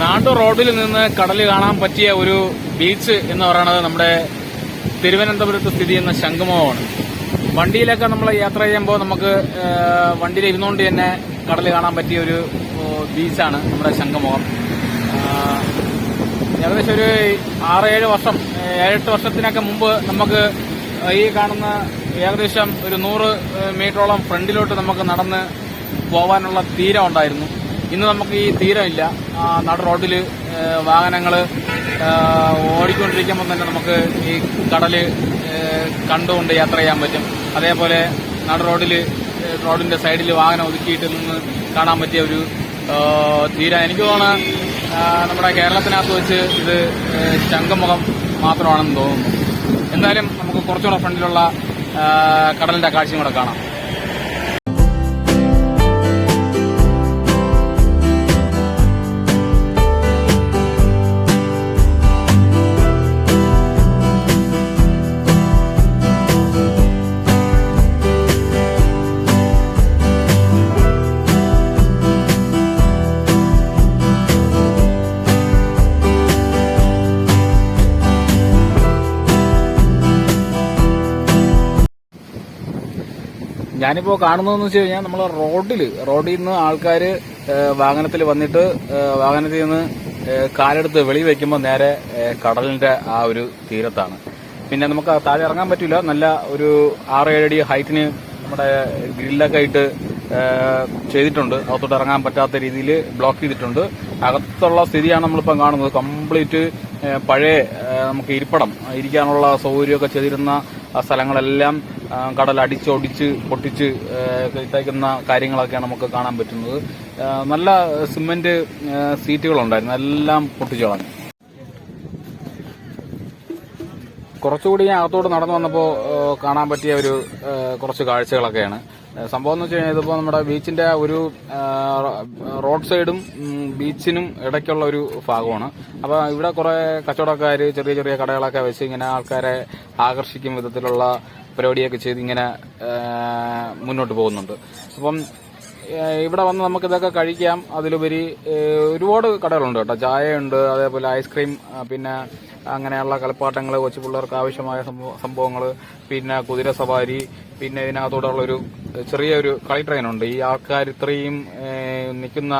നാട്ടു റോഡിൽ നിന്ന് കടൽ കാണാൻ പറ്റിയ ഒരു ബീച്ച് എന്ന് പറയുന്നത് നമ്മുടെ തിരുവനന്തപുരത്ത് സ്ഥിതി ചെയ്യുന്ന ശംഖുമുഖമാണ്. വണ്ടിയിലൊക്കെ നമ്മൾ യാത്ര ചെയ്യുമ്പോൾ നമുക്ക് വണ്ടിയിൽ ഇരുന്നുകൊണ്ട് തന്നെ കടൽ കാണാൻ പറ്റിയ ഒരു ബീച്ചാണ് നമ്മുടെ ശംഖുമുഖം. ഏകദേശം ഒരു ആറേഴ് വർഷം ഏഹ്, ഏഴെട്ട് വർഷത്തിനൊക്കെ മുമ്പ് നമുക്ക് ഈ കാണുന്ന ഏകദേശം ഒരു നൂറ് മീറ്ററോളം ഫ്രണ്ടിലോട്ട് നമുക്ക് നടന്ന് പോവാനുള്ള തീരം ഉണ്ടായിരുന്നു. ഇന്ന് നമുക്ക് ഈ തീരമില്ല. നട റോഡിൽ വാഹനങ്ങൾ ഓടിക്കൊണ്ടിരിക്കുമ്പോൾ തന്നെ നമുക്ക് ഈ കടൽ കണ്ടുകൊണ്ട് യാത്ര ചെയ്യാൻ പറ്റും. അതേപോലെ നട റോഡിൽ റോഡിന്റെ സൈഡിൽ വാഹനം ഒതുക്കിയിട്ട് നിന്ന് കാണാൻ പറ്റിയ ഒരു തീര. എനിക്ക് തോന്നുന്നു നമ്മുടെ കേരളത്തിനകത്ത് വെച്ച് ഇത് ശംഖമുഖം മാത്രമാണെന്ന് തോന്നുന്നു. എന്തായാലും നമുക്ക് കുറച്ചുകൂടെ ഫ്രണ്ടിലുള്ള കടലിന്റെ കാഴ്ചയും കൂടെ കാണാം. ഞാനിപ്പോ കാണുന്നതെന്ന് വെച്ച് കഴിഞ്ഞാൽ നമ്മൾ റോഡിൽ റോഡിൽ നിന്ന് ആൾക്കാർ വാഹനത്തിൽ വന്നിട്ട് വാഹനത്തിൽ നിന്ന് കാലെടുത്ത് വെളി വെക്കുമ്പോൾ നേരെ കടലിന്റെ ആ ഒരു തീരത്താണ്. പിന്നെ നമുക്ക് താഴെ ഇറങ്ങാൻ പറ്റില്ല നല്ല ഒരു ആറ് ഏഴടി ഹൈറ്റിന് നമ്മുടെ ഗ്രില്ലൊക്കെ ആയിട്ട് ചെയ്തിട്ടുണ്ട്. അകത്തോട്ട് ഇറങ്ങാൻ പറ്റാത്ത രീതിയിൽ ബ്ലോക്ക് ചെയ്തിട്ടുണ്ട്. അകത്തുള്ള സ്ഥിതിയാണ് നമ്മളിപ്പം കാണുന്നത്. കംപ്ലീറ്റ് പഴയ നമുക്ക് ഇരിപ്പടം ഇരിക്കാനുള്ള സൗകര്യമൊക്കെ ചെയ്തിരുന്ന ആ സ്ഥലങ്ങളെല്ലാം കടൽ അടിച്ചൊടിച്ച് പൊട്ടിച്ച് തയ്ക്കുന്ന കാര്യങ്ങളൊക്കെയാണ് നമുക്ക് കാണാൻ പറ്റുന്നത്. നല്ല സിമെന്റ് സീറ്റുകളുണ്ടായിരുന്നു. എല്ലാം പൊട്ടിച്ചു കളഞ്ഞു കുറച്ചുകൂടി ഞാൻ അകത്തോട്ട് നടന്നു വന്നപ്പോൾ കാണാൻ പറ്റിയ ഒരു കുറച്ച് കാഴ്ചകളൊക്കെയാണ്. സംഭവം എന്ന് വെച്ച് കഴിഞ്ഞാൽ ഇതിപ്പോൾ നമ്മുടെ ബീച്ചിന്റെ ഒരു റോഡ് സൈഡും ബീച്ചിനും ഇടയ്ക്കുള്ള ഒരു ഭാഗമാണ്. അപ്പോൾ ഇവിടെ കുറെ കച്ചവടക്കാർ ചെറിയ ചെറിയ കടകളൊക്കെ വെച്ച് ഇങ്ങനെ ആൾക്കാരെ ആകർഷിക്കും വിധത്തിലുള്ള പരിപാടിയൊക്കെ ചെയ്ത് ഇങ്ങനെ മുന്നോട്ട് പോകുന്നുണ്ട്. അപ്പം ഇവിടെ വന്ന് നമുക്ക് ഇതൊക്കെ കഴിക്കാം. അതിലുപരി ഒരുപാട് കടകളുണ്ട് കേട്ടോ. ചായയുണ്ട് അതേപോലെ ഐസ്ക്രീം പിന്നെ അങ്ങനെയുള്ള കളിപ്പാട്ടങ്ങൾ കൊച്ചു പിള്ളേർക്ക് ആവശ്യമായ സംഭവങ്ങൾ പിന്നെ കുതിര സവാരി പിന്നെ ഇതിനകത്തൂടെയുള്ള ഒരു ചെറിയൊരു കളി ട്രെയിനുണ്ട് ഈ ആൾക്കാർ ഇത്രയും നിൽക്കുന്ന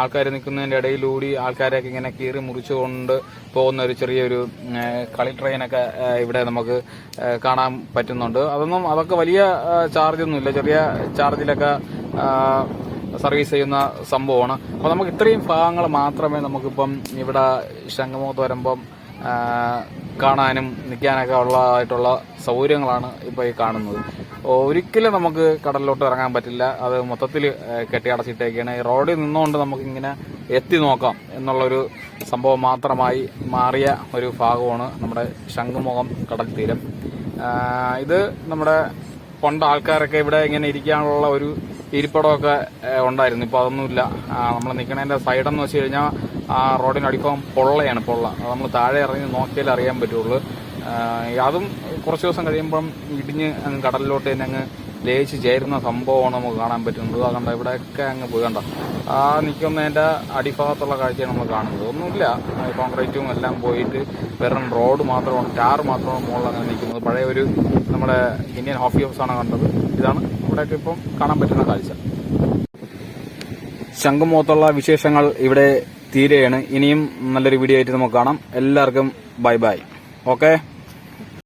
ആൾക്കാർ നിൽക്കുന്നതിന്റെ ഇടയിലൂടി ആൾക്കാരെയൊക്കെ ഇങ്ങനെ കീറി മുറിച്ചുകൊണ്ട് പോകുന്ന ഒരു ചെറിയൊരു കളി ട്രെയിനൊക്കെ ഇവിടെ നമുക്ക് കാണാൻ പറ്റുന്നുണ്ട്. അതൊന്നും അതൊക്കെ വലിയ ചാർജ് ഒന്നുമില്ല ചെറിയ ചാർജിലൊക്കെ സർവീസ് ചെയ്യുന്ന സംഭവമാണ്. അപ്പോൾ നമുക്ക് ഇത്രയും ഭാഗങ്ങൾ മാത്രമേ നമുക്കിപ്പം ഇവിടെ ശംഖമുഖത്ത് വരുമ്പം കാണാനും നിൽക്കാനൊക്കെ ഉള്ളതായിട്ടുള്ള സൗകര്യങ്ങളാണ് ഇപ്പോൾ ഈ കാണുന്നത്. ഒരിക്കലും നമുക്ക് കടലിലോട്ട് ഇറങ്ങാൻ പറ്റില്ല. അത് മൊത്തത്തിൽ കെട്ടിയടച്ചിട്ടേക്കാണ്. റോഡിൽ നിന്നുകൊണ്ട് നമുക്കിങ്ങനെ എത്തി നോക്കാം എന്നുള്ളൊരു സംഭവം മാത്രമായി മാറിയ ഒരു ഭാഗമാണ് നമ്മുടെ ശംഖുമുഖം കടൽ തീരം. ഇത് നമ്മുടെ പണ്ട് ആൾക്കാരൊക്കെ ഇവിടെ ഇങ്ങനെ ഇരിക്കാനുള്ള ഒരു ഇരിപ്പിടമൊക്കെ ഉണ്ടായിരുന്നു. ഇപ്പോൾ അതൊന്നുമില്ല. നമ്മൾ നിൽക്കണതിന്റെ സൈഡെന്ന് വെച്ച് കഴിഞ്ഞാൽ ആ അടിപ്പം പൊള്ളയാണ് പൊള്ള. അത് നമ്മൾ താഴെ ഇറങ്ങി നോക്കിയാലേ അറിയാൻ പറ്റുള്ളൂ. അതും കുറച്ച് ദിവസം കഴിയുമ്പം ഇടിഞ്ഞ് അങ്ങ് കടലിലോട്ട് തന്നെ അങ്ങ് ലയിച്ച് ചേരുന്ന സംഭവമാണ് നമുക്ക് കാണാൻ പറ്റുന്നത്. അതുകൊണ്ട് ഇവിടെയൊക്കെ അങ്ങ് പോയി കണ്ട. ആ നിൽക്കുന്നതിന്റെ അടിഭാഗത്തുള്ള കാഴ്ചയാണ് നമ്മൾ കാണുന്നത്. ഒന്നുമില്ല കോൺക്രീറ്റും എല്ലാം പോയിട്ട് വെറും റോഡ് മാത്രമാണ് ടാർ മാത്രമാണ് മുകളിൽ അങ്ങനെ നിൽക്കുന്നത്. പഴയ ഒരു നമ്മുടെ ഇന്ത്യൻ ഹോക്കി ഹൗസ് ആണ് കണ്ടത്. ഇതാണ് ഇവിടെയൊക്കെ ഇപ്പം കാണാൻ പറ്റുന്ന കാഴ്ച. ശംഖുമുഖത്തുള്ള വിശേഷങ്ങൾ ഇവിടെ തീരെയാണ് ഇനിയും നല്ലൊരു വീഡിയോ ആയിട്ട് നമുക്ക് കാണാം. എല്ലാവർക്കും ബൈ ബൈ ഓക്കെ